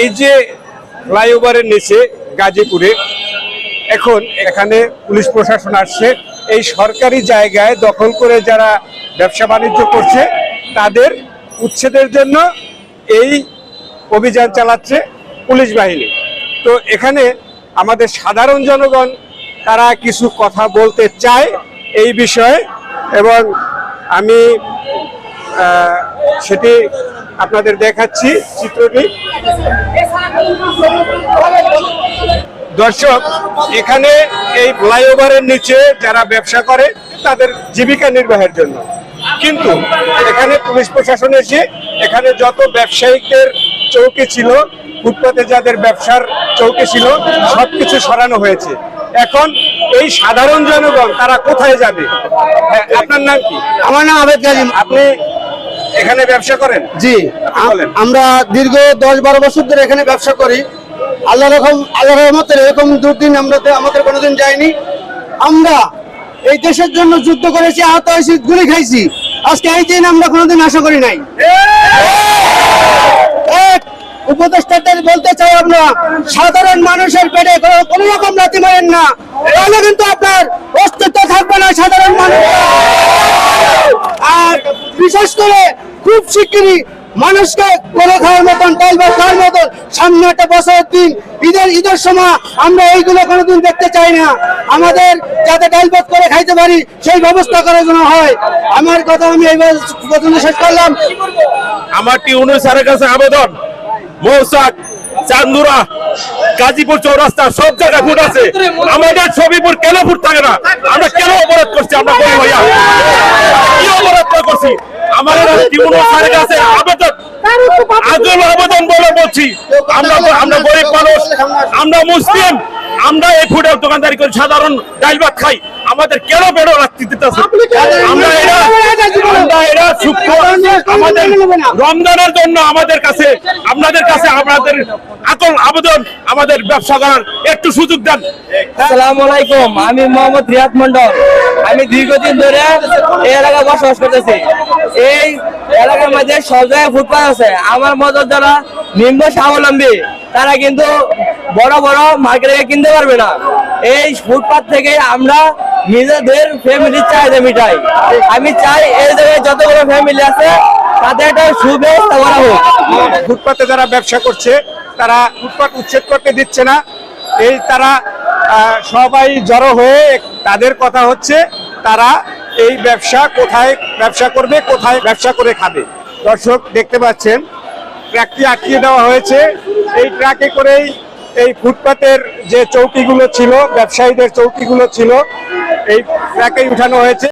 এই যে ফ্লাইওভারের নিচে গাজীপুরে, এখন এখানে পুলিশ প্রশাসন আসছে। এই সরকারি জায়গায় দখল করে যারা ব্যবসা বাণিজ্য করছে, তাদের উচ্ছেদের জন্য এই অভিযান চালাচ্ছে পুলিশ বাহিনী। তো এখানে আমাদের সাধারণ জনগণ, তারা কিছু কথা বলতে চায় এই বিষয়ে এবং আমি সেটি আপনাদের দেখাচ্ছি চিত্রটি। দর্শক এখানে এই ফ্লাইওভারের নিচে যারা ব্যবসা করে তাদের জীবিকা নির্বাহের জন্য। কিন্তু এখানে পুলিশ প্রশাসন এসে এখানে যত ব্যবসায়িকদের চৌকি ছিল ফুটপাতে যাদের ব্যবসার চৌকি ছিল সবকিছু সরানো হয়েছে। এখন এই সাধারণ জনগণ তারা কোথায় যাবে? হ্যাঁ, আপনার নাম কি? আমার নাম আবেদ আপনি এখানে ব্যবসা করেন? জি আমরা দীর্ঘ দশ বারো বছর ধরে এখানে ব্যবসা করি। আল্লাহ রকম আল্লাহ রহমতের এরকম দুর্দিন আমরা আমাদের কোনোদিন যায়নি। আমরা এই দেশের জন্য যুদ্ধ করেছি আহত হয়েছি গুলি খাইছি। আজকে এই দিন আমরা কোনোদিন আশা করি নাই। উপদেষ্টাদের বলতে চাই আমরা সাধারণ মানুষের পেটে কোনো- রকম লাথি মারেন না। তাহলে কিন্তু আপনার অস্তিত্ব থাকবে না সাধারণ মানুষ। বিশেষ করে খুব শিগগিরই মানুষকে করে খাওয়ার মতন ডাল খাওয়ার মতন সামনে একটা বছরের দিন, ঈদের ঈদের সময় আমরা এইগুলো কোনোদিন দেখতে চাই না। আমাদের যাতে ভাত করে খাইতে পারি, সেই ব্যবস্থা করার জন্য হয়। আমার কথা আমি এইবার প্রথমে শেষ করলাম। আমার টিউনু স্যারের কাছে আবেদন। মৌসাক চান্দুরা, গাজীপুর চৌরাস্তা, সব জায়গায় ফুট আছে। আমাদের ছবিপুর কেন ফুট থাকে না? আমরা কেন অপরাধ করছি আমরা কি করছি। আমাদের স্যারের কাছে আবেদন। আগল আবেদন বলে বলছি। আমরা আমরা গরিব মানুষ আমরা মুসলিম আমরা এই ফুটের দোকানদারি করি সাধারণ ডাল ভাত খাই। আমাদের কেন বেরো রাখতে দিতেছে? আমরা আমাদের রমজানের জন্য আমাদের কাছে আপনাদের কাছে আমাদের আকল আবেদন আমাদের ব্যবসা করার একটু সুযোগ দেন। আসসালামু আলাইকুম আমি মোহাম্মদ রিয়াদ মন্ডল আমি দীর্ঘদিন ধরে এই এলাকায় বসবাস করতেছি। এই এলাকার মধ্যে সব জায়গায় ফুটপাথ আছে। আমার মতো যারা নিম্ন স্বাবলম্বী তারা কিন্তু বড় বড় মার্কেটে কিনতে পারবে না। এই ফুটপাথ থেকে আমরা নিজেদের ফ্যামিলির চাহিদা মিটাই আমি চাই এই জায়গায় যতগুলো ফ্যামিলি আছে তাদের একটা সুব্যবস্থা করা হোক। ফুটপাতে যারা ব্যবসা করছে, তারা ফুটপাত উচ্ছেদ করতে দিচ্ছে না। এই তারা সবাই জড়ো হয়ে তাদের কথা হচ্ছে, তারা এই ব্যবসা কোথায় ব্যবসা করবে, কোথায় ব্যবসা করে খাবে। দর্শক, দেখতে পাচ্ছেন, ট্রাকটি আটকিয়ে দেওয়া হয়েছে। এই ট্রাকে করেই এই ফুটপাতের যে চৌকিগুলো ছিল, ব্যবসায়ীদের চৌকিগুলো ছিল এই প্যাকেজ উঠানো হয়েছে।